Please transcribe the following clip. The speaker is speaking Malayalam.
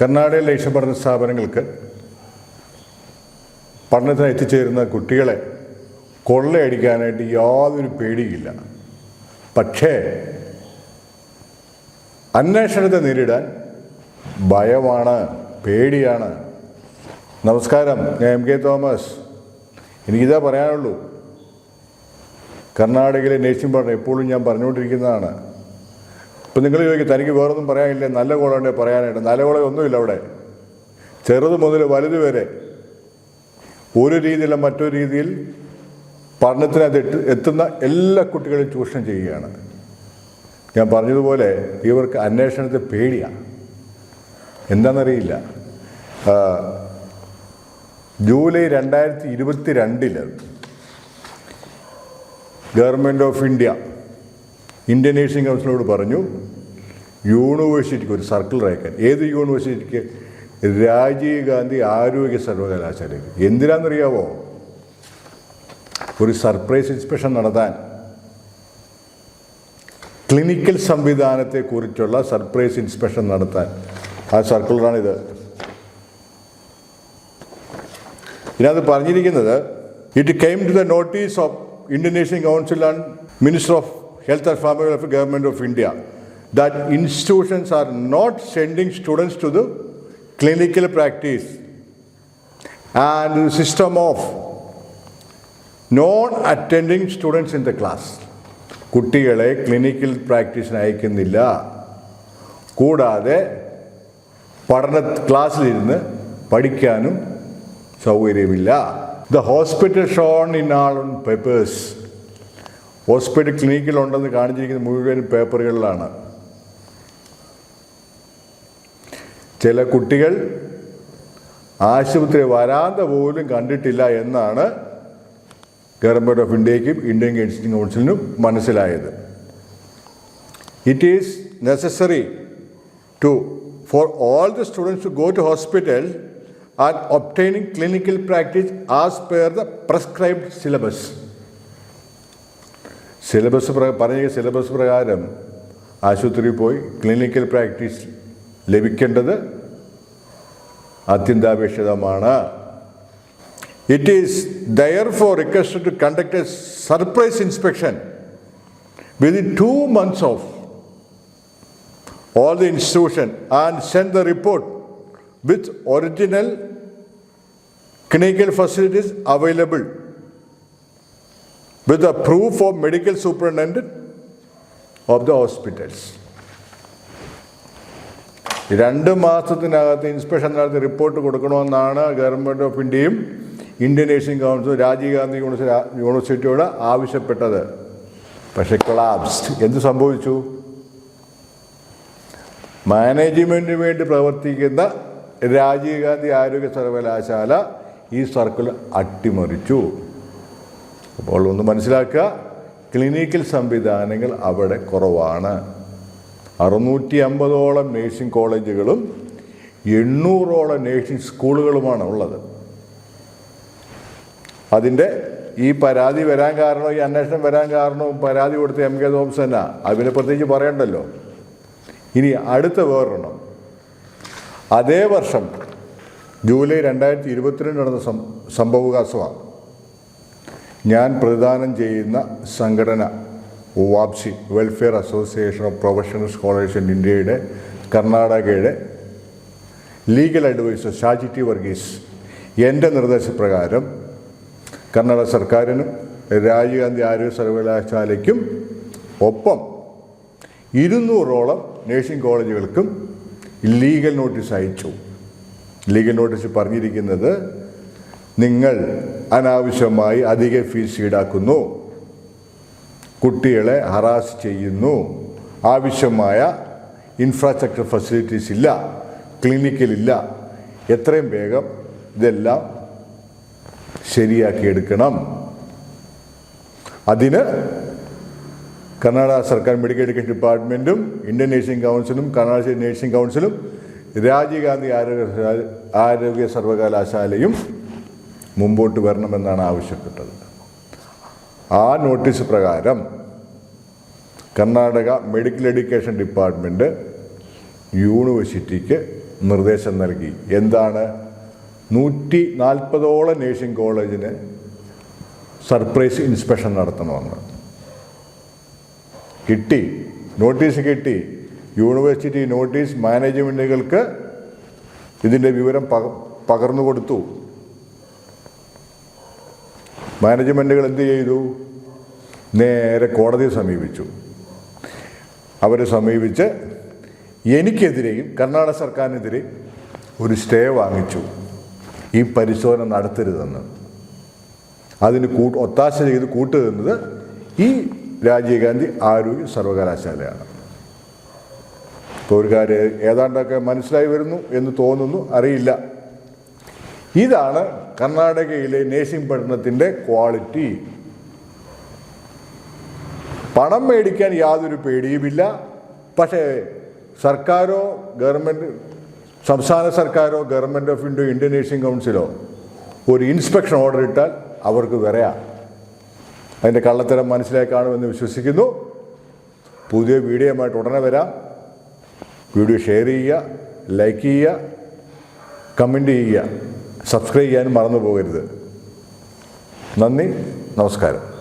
കർണാടക ലക്ഷ്യ പഠന സ്ഥാപനങ്ങൾക്ക് പഠനത്തിന് എത്തിച്ചേരുന്ന കുട്ടികളെ കൊള്ളയടിക്കാനായിട്ട് യാതൊരു പേടിയില്ല. പക്ഷേ അന്വേഷണത്തെ നേരിടാൻ ഭയമാണ് പേടിയാണ്. നമസ്കാരം ഞാൻ എം കെ തോമസ്. എനിക്കിതാ പറയാനുള്ളൂ. കർണാടകയിലെ നേഴ്സിംഗ് പഠനം എപ്പോഴും ഞാൻ പറഞ്ഞുകൊണ്ടിരിക്കുന്നതാണ്. ഇപ്പം നിങ്ങൾ ചോദിക്കും തനിക്ക് വേറൊന്നും പറയാനില്ല? നല്ല കോളമുണ്ടേ പറയാനായിട്ട്. നല്ല കോളേ ഒന്നുമില്ല അവിടെ. ചെറുത് മുതൽ വലുത് വരെ ഒരു രീതിയിലും മറ്റൊരു രീതിയിൽ പഠനത്തിനകത്ത് എത്ത് എത്തുന്ന എല്ലാ കുട്ടികളെയും ചൂഷണം ചെയ്യുകയാണ്. ഞാൻ പറഞ്ഞതുപോലെ ഇവർക്ക് അന്വേഷണത്തെ പേടിയാണ് എന്താണെന്നറിയില്ല. ജൂലൈ രണ്ടായിരത്തി ഇരുപത്തി രണ്ടിൽ government of India Indian nursing കൗൺസിലോട് പറഞ്ഞു യൂണിവേഴ്സിറ്റിക്ക് ഒരു സർക്കിൾ അയക്കാൻ ഏത് യൂണിവേഴ്സിറ്റിക്ക്? രാജീവ് ഗാന്ധി ആരോഗ്യ സർവകലാശാലയ്ക്ക് എന്തിനാണെന്നറിയാവോ ഒരു സർപ്രൈസ് ഇൻസ്പെക്ഷൻ നടത്താൻ. ക്ലിനിക്കൽ സംവിധാനത്തെക്കുറിച്ചുള്ള സർപ്രൈസ് ഇൻസ്പെക്ഷൻ നടത്താൻ. ആ സർക്കിളറാണിത് ഇതിനകത്ത് പറഞ്ഞിരിക്കുന്നത് it came to the notice of Indian Indonesian council and minister of health and family welfare government of India that institutions are not sending students to the clinical practice and system of non attending students in the class കുട്ടികളെ ക്ലിനിക്കൽ പ്രാക്ടീസിന് അയക്കുന്നില്ല കൂടാതെ പഠന ക്ലാസ്സിലിരുന്ന് പഠിക്കാനും സൗകര്യമില്ല. The hospital shown in all on papers hospital ക്ലിനിക്കിലുണ്ടെന്ന് കാണിച്ചിരിക്കുന്ന മുഴുവൻ പേപ്പറുകളിലാണ്. ചില കുട്ടികൾ ആശുപത്രി വരാന്ത പോലും കണ്ടിട്ടില്ല എന്നാണ് ഗവൺമെന്റ് ഓഫ് ഇന്ത്യക്കും ഇന്ത്യൻ കൗൺസിലിംഗ് കൗൺസിലിനും മനസ്സിലായത്. It is necessary to for all the students to go to hospital and obtaining clinical practice as per the prescribed syllabus syllabus പറഞ്ഞ സിലബസ് പ്രകാരം ആശുപത്രിയിൽ പോയി ക്ലിനിക്കൽ പ്രാക്ടീസ് ലഭിക്കേണ്ടത് അത്യന്താപേക്ഷിതമാണ്. It is therefore requested to conduct a surprise inspection within two months of all the institution and send the report with original clinical facilities available. With the proof of medical superintendent of the hospitals. രണ്ട് മാസത്തിനകത്ത് ഇൻസ്പെക്ഷൻ നടത്തി റിപ്പോർട്ട് കൊടുക്കണമെന്നാണ് ഗവൺമെന്റ് ഓഫ് ഇന്ത്യയും Indian nursing council Rajiv Gandhi യൂണിവേഴ്സിറ്റിയോട് ആവശ്യപ്പെട്ടത്. പക്ഷേ കൊളാപ്സ്ഡ് എന്ത് സംഭവിച്ചു? മാനേജ്മെന്റിന് വേണ്ടി പ്രവർത്തിക്കുന്ന രാജീവ് ഗാന്ധി ആരോഗ്യ സർവകലാശാല ഈ സർക്കിൾ അട്ടിമറിച്ചു. അപ്പോൾ ഒന്ന് മനസ്സിലാക്കുക. ക്ലിനിക്കൽ സംവിധാനങ്ങൾ അവിടെ കുറവാണ്. അറുന്നൂറ്റി അമ്പതോളം നേഴ്സിംഗ് കോളേജുകളും എണ്ണൂറോളം നേഴ്സിംഗ് സ്കൂളുകളുമാണ് ഉള്ളത്. അതിന്റെ ഈ പരാതി വരാൻ കാരണം ഈ അന്വേഷണം വരാൻ കാരണവും പരാതി കൊടുത്ത എം കെ തോമസനാ അതിനെ പ്രത്യേകിച്ച് പറയണ്ടല്ലോ. ഇനി അടുത്ത വേറൊരെണ്ണം. അതേ വർഷം ജൂലൈ രണ്ടായിരത്തി ഇരുപത്തിരണ്ട് നടന്ന സംഭവവികാസമാണ്. ഞാൻ പ്രതിദാനം ചെയ്യുന്ന സംഘടന വാപ്സി welfare association of professional scholars in ഇന്ത്യയുടെ കർണാടകയുടെ ലീഗൽ അഡ്വൈസർ ഷാജിറ്റി വർഗീസ്. എന്റെ നിർദ്ദേശപ്രകാരം കർണാടക സർക്കാരിനും രാജീവ് ഗാന്ധി ആരോഗ്യ സർവകലാശാലയ്ക്കും ഒപ്പം ഇരുന്നൂറോളം നേഴ്സിംഗ് കോളേജുകൾക്കും ലീഗൽ നോട്ടീസ് അയച്ചു. ലീഗൽ നോട്ടീസ് പറഞ്ഞിരിക്കുന്നത് നിങ്ങൾ അനാവശ്യമായി അധിക ഫീസ് ഈടാക്കുന്നു. കുട്ടികളെ ഹറാസ് ചെയ്യുന്നു. ആവശ്യമായ ഇൻഫ്രാസ്ട്രക്ചർ ഫെസിലിറ്റീസ് ഇല്ല. ക്ലിനിക്കലില്ല എത്രയും വേഗം ഇതെല്ലാം ശരിയാക്കിയെടുക്കണം അതിന് കർണാടക സർക്കാർ മെഡിക്കൽ എഡ്യൂക്കേഷൻ ഡിപ്പാർട്ട്മെന്റും ഇന്ത്യൻ നേഴ്സിംഗ് കൗൺസിലും കർണാടക നേഴ്സിംഗ് കൗൺസിലും രാജീവ് ഗാന്ധി ആരോഗ്യ ആരോഗ്യ സർവകലാശാലയും മുമ്പോട്ട് വരണമെന്നാണ് ആവശ്യപ്പെട്ടത്. ആ നോട്ടീസ് പ്രകാരം കർണാടക മെഡിക്കൽ എഡ്യൂക്കേഷൻ ഡിപ്പാർട്ട്മെന്റ് യൂണിവേഴ്സിറ്റിക്ക് നിർദ്ദേശം നൽകി. എന്താണ്? നൂറ്റി നാൽപ്പതോളം നേഴ്സിംഗ് കോളേജിന് സർപ്രൈസ് ഇൻസ്പെക്ഷൻ നടത്തണമെന്ന്. കിട്ടി. നോട്ടീസ് കിട്ടി. യൂണിവേഴ്സിറ്റി നോട്ടീസ് മാനേജ്മെന്റുകൾക്ക് ഇതിന്റെ വിവരം പക പകർന്നു കൊടുത്തു മാനേജ്മെന്റുകൾ എന്ത് ചെയ്തു? നേരെ കോടതിയെ സമീപിച്ചു. അവരെ സമീപിച്ച് എനിക്കെതിരെയും കർണാടക സർക്കാരിനെതിരെയും ഒരു സ്റ്റേ വാങ്ങിച്ചു. ഈ പരിശോധന നടത്തരുതെന്ന്. അതിന് കൂ ഒത്താശ ചെയ്ത് കൂട്ടുതരുന്നത് ഈ രാജീവ് ഗാന്ധി ആരോഗ്യ സർവകലാശാലയാണ്. ഇപ്പോൾ ഒരു കാര്യം ഏതാണ്ടൊക്കെ മനസ്സിലായി വരുന്നു എന്ന് തോന്നുന്നു അറിയില്ല. ഇതാണ് കർണാടകയിലെ നേഴ്സിംഗ് പഠനത്തിന്റെ ക്വാളിറ്റി. പണം മേടിക്കാൻ യാതൊരു പേടിയുമില്ല. പക്ഷേ സർക്കാരോ ഗവൺമെന്റ് സംസ്ഥാന സർക്കാരോ government of India Indian nursing കൗൺസിലോ ഒരു ഇൻസ്പെക്ഷൻ ഓർഡർ ഇട്ടാൽ അവർക്ക് വരയാ അതിന്റെ കള്ളത്തരം മനസ്സിലായി കാണുമെന്ന് വിശ്വസിക്കുന്നു. പുതിയ വീഡിയോയുമായിട്ട് ഉടനെ വരാം. വീഡിയോ ഷെയർ ചെയ്യുക ലൈക്ക് ചെയ്യുക കമന്റ് ചെയ്യുക. സബ്സ്ക്രൈബ് ചെയ്യാനും മറന്നു പോകരുത്. നന്ദി നമസ്കാരം.